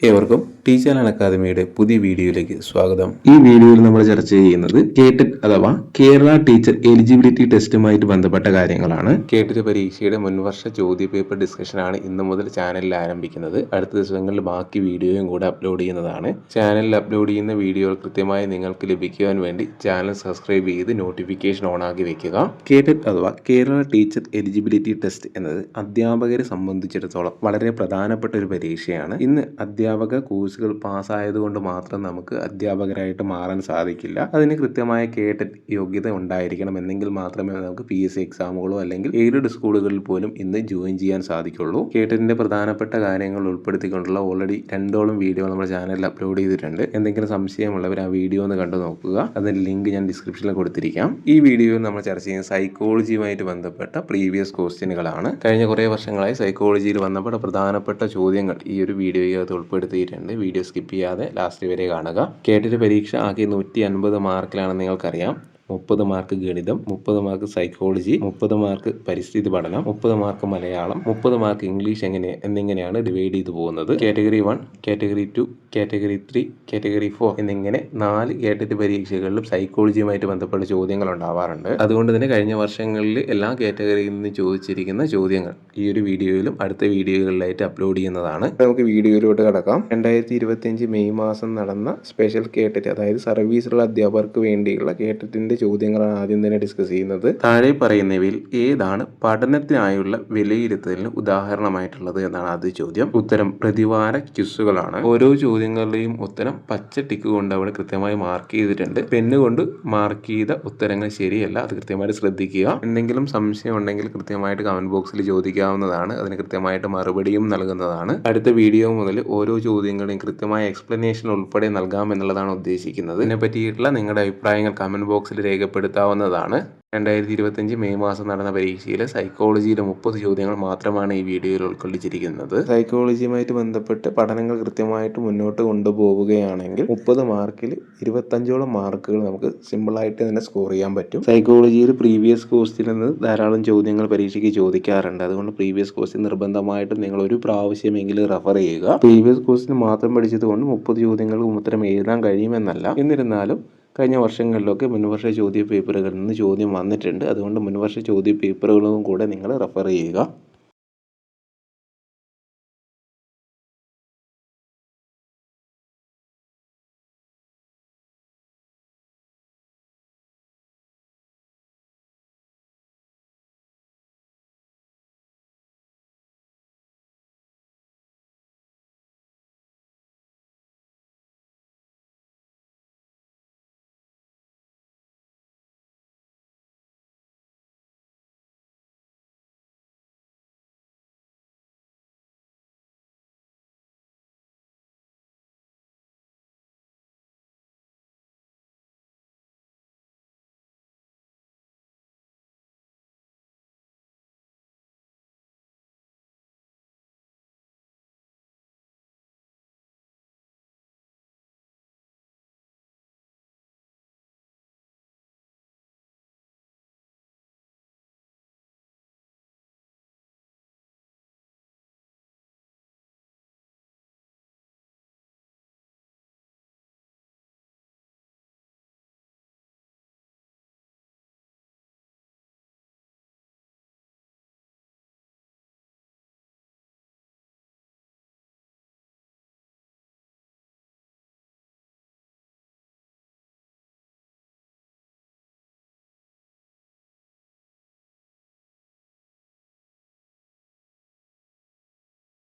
ഏവർക്കും ടീച്ചർ അക്കാദമിയുടെ പുതിയ വീഡിയോയിലേക്ക് സ്വാഗതം. ഈ വീഡിയോയിൽ നമ്മൾ ചർച്ച ചെയ്യുന്നത് കേട്ടറ്റ് അഥവാ കേരള ടീച്ചർ എലിജിബിലിറ്റി ടെസ്റ്റുമായിട്ട് ബന്ധപ്പെട്ട കാര്യങ്ങളാണ്. കേട്ടറ്റ് പരീക്ഷയുടെ മുൻവർഷ ചോദ്യ പേപ്പർ ഡിസ്കഷനാണ് ഇന്നു മുതൽ ചാനലിൽ ആരംഭിക്കുന്നത്. അടുത്ത ദിവസങ്ങളിൽ ബാക്കി വീഡിയോയും കൂടെ അപ്ലോഡ് ചെയ്യുന്നതാണ്. ചാനലിൽ അപ്ലോഡ് ചെയ്യുന്ന വീഡിയോകൾ കൃത്യമായി നിങ്ങൾക്ക് ലഭിക്കുവാൻ വേണ്ടി ചാനൽ സബ്സ്ക്രൈബ് ചെയ്ത് നോട്ടിഫിക്കേഷൻ ഓൺ ആക്കി വെക്കുക. കേട്ടറ്റ് അഥവാ കേരള ടീച്ചർ എലിജിബിലിറ്റി ടെസ്റ്റ് എന്നത് അധ്യാപകരെ സംബന്ധിച്ചിടത്തോളം വളരെ പ്രധാനപ്പെട്ട ഒരു പരീക്ഷയാണ്. ഇന്ന് അധ്യാപക കോഴ്സുകൾ പാസ്സായതുകൊണ്ട് മാത്രം നമുക്ക് അധ്യാപകരായിട്ട് മാറാൻ സാധിക്കില്ല. അതിന് കൃത്യമായ കേട്ട് യോഗ്യത ഉണ്ടായിരിക്കണം എന്നെങ്കിൽ മാത്രമേ നമുക്ക് പി എസ് സി എക്സാമുകളോ അല്ലെങ്കിൽ എയ്ഡഡ് സ്കൂളുകളിൽ പോലും ഇന്ന് ജോയിൻ ചെയ്യാൻ സാധിക്കുള്ളൂ. കേട്ടറ്റിന്റെ പ്രധാനപ്പെട്ട കാര്യങ്ങൾ ഉൾപ്പെടുത്തിക്കൊണ്ടുള്ള ഓൾറെഡി രണ്ടോളം വീഡിയോ നമ്മുടെ ചാനലിൽ അപ്ലോഡ് ചെയ്തിട്ടുണ്ട്. എന്തെങ്കിലും സംശയമുള്ളവർ ആ വീഡിയോ ഒന്ന് കണ്ടു നോക്കുക. അതിന്റെ ലിങ്ക് ഞാൻ ഡിസ്ക്രിപ്ഷനിൽ കൊടുത്തിരിക്കാം. ഈ വീഡിയോയിൽ നമ്മൾ ചർച്ച ചെയ്യുന്ന സൈക്കോളജിയുമായിട്ട് ബന്ധപ്പെട്ട പ്രീവിയസ് ക്വസ്റ്റ്യനുകളാണ് കഴിഞ്ഞ കുറേ വർഷങ്ങളായി സൈക്കോളജിയിൽ ബന്ധപ്പെട്ട പ്രധാനപ്പെട്ട ചോദ്യങ്ങൾ ഈ ഒരു വീഡിയോയ്ക്കകത്ത് ഉൾപ്പെടുത്തിയിട്ടുണ്ട്. വീഡിയോ സ്കിപ്പ് ചെയ്യാതെ ലാസ്റ്റ് വരെ കാണുക. കേട്ടിട്ട് പരീക്ഷ ആകെ നൂറ്റി അൻപത് മാർക്കിലാണെന്ന് നിങ്ങൾക്കറിയാം. മുപ്പത് മാർക്ക് ഗണിതം മുപ്പത് മാർക്ക് സൈക്കോളജി മുപ്പത് മാർക്ക് പരിസ്ഥിതി പഠനം മുപ്പത് മാർക്ക് മലയാളം മുപ്പത് മാർക്ക് ഇംഗ്ലീഷ് എങ്ങനെ എന്നിങ്ങനെയാണ് ഡിവൈഡ് ചെയ്തു പോകുന്നത്. Category one category two category three category four എന്നിങ്ങനെ നാല് കാറ്റഗറി പരീക്ഷകളിലും സൈക്കോളജിയുമായിട്ട് ബന്ധപ്പെട്ട ചോദ്യങ്ങൾ ഉണ്ടാവാറുണ്ട്. അതുകൊണ്ട് തന്നെ കഴിഞ്ഞ വർഷങ്ങളിൽ എല്ലാ കാറ്റഗറിയിൽ നിന്ന് ചോദിച്ചിരിക്കുന്ന ചോദ്യങ്ങൾ ഈ ഒരു വീഡിയോയിലും അടുത്ത വീഡിയോകളിലായിട്ട് അപ്ലോഡ് ചെയ്യുന്നതാണ്. നമുക്ക് വീഡിയോയിലോട്ട് കടക്കാം. രണ്ടായിരത്തി ഇരുപത്തിയഞ്ച് മെയ് മാസം നടന്ന സ്പെഷ്യൽ കേട്ടറ്റ് അതായത് സർവീസുള്ള അധ്യാപകർക്ക് വേണ്ടിയുള്ള കേട്ടറ്റിന്റെ ചോദ്യങ്ങളാണ് ആദ്യം തന്നെ ഡിസ്കസ് ചെയ്യുന്നത്. താഴെ പറയുന്നവയിൽ ഏതാണ് പഠനത്തിനായുള്ള വിലയിരുത്തലിന് ഉദാഹരണമായിട്ടുള്ളത് എന്നാണ് ആദ്യ ചോദ്യം. ഉത്തരം പ്രതിവാര ക്യുസുകളാണ് ഓരോ ചോദ്യങ്ങളുടെയും ഉത്തരം പച്ച ടിക്ക് കൊണ്ട് അവിടെ കൃത്യമായി മാർക്ക് ചെയ്തിട്ടുണ്ട്. പെന്ന് കൊണ്ട് മാർക്ക് ചെയ്ത ഉത്തരങ്ങൾ ശരിയല്ല അത് കൃത്യമായിട്ട് ശ്രദ്ധിക്കുക. എന്തെങ്കിലും സംശയം ഉണ്ടെങ്കിൽ കൃത്യമായിട്ട് കമന്റ് ബോക്സിൽ ചോദിക്കാവുന്നതാണ്. അതിന് കൃത്യമായിട്ട് മറുപടിയും നൽകുന്നതാണ്. അടുത്ത വീഡിയോ മുതൽ ഓരോ ചോദ്യങ്ങളുടെയും കൃത്യമായ എക്സ്പ്ലനേഷൻ ഉൾപ്പെടെ നൽകാം എന്നുള്ളതാണ് ഉദ്ദേശിക്കുന്നത്. ഇതിനെ പറ്റിയിട്ടുള്ള നിങ്ങളുടെ അഭിപ്രായങ്ങൾ കമന്റ് ബോക്സിൽ രേഖപ്പെടുത്താവുന്നതാണ്. രണ്ടായിരത്തി ഇരുപത്തഞ്ച് മെയ് മാസം നടന്ന പരീക്ഷയിലെ സൈക്കോളജിയിലെ മുപ്പത് ചോദ്യങ്ങൾ മാത്രമാണ് ഈ വീഡിയോയിൽ ഉൾക്കൊള്ളിച്ചിരിക്കുന്നത്. സൈക്കോളജിയുമായിട്ട് ബന്ധപ്പെട്ട് പഠനങ്ങൾ കൃത്യമായിട്ട് മുന്നോട്ട് കൊണ്ടുപോവുകയാണെങ്കിൽ മുപ്പത് മാർക്കിൽ ഇരുപത്തഞ്ചോളം മാർക്കുകൾ നമുക്ക് സിമ്പിളായിട്ട് തന്നെ സ്കോർ ചെയ്യാൻ പറ്റും. സൈക്കോളജിയിൽ പ്രീവിയസ് കോഴ്സിൽ നിന്ന് ധാരാളം ചോദ്യങ്ങൾ പരീക്ഷയ്ക്ക് ചോദിക്കാറുണ്ട്. അതുകൊണ്ട് പ്രീവിയസ് കോഴ്സിൽ നിർബന്ധമായിട്ടും നിങ്ങൾ ഒരു പ്രാവശ്യമെങ്കിലും റഫർ ചെയ്യുക. പ്രീവിയസ് കോഴ്സിന് മാത്രം പഠിച്ചത് കൊണ്ട് മുപ്പത് ചോദ്യങ്ങൾക്ക് ഉത്തരം എഴുതാൻ കഴിയുമെന്നല്ല. എന്നിരുന്നാലും കഴിഞ്ഞ വർഷങ്ങളിലൊക്കെ മുൻവർഷ ചോദ്യ പേപ്പറുകളിൽ നിന്ന് ചോദ്യം വന്നിട്ടുണ്ട്. അതുകൊണ്ട് മുൻവർഷ ചോദ്യ പേപ്പറുകളും കൂടെ നിങ്ങൾ റെഫർ ചെയ്യുക.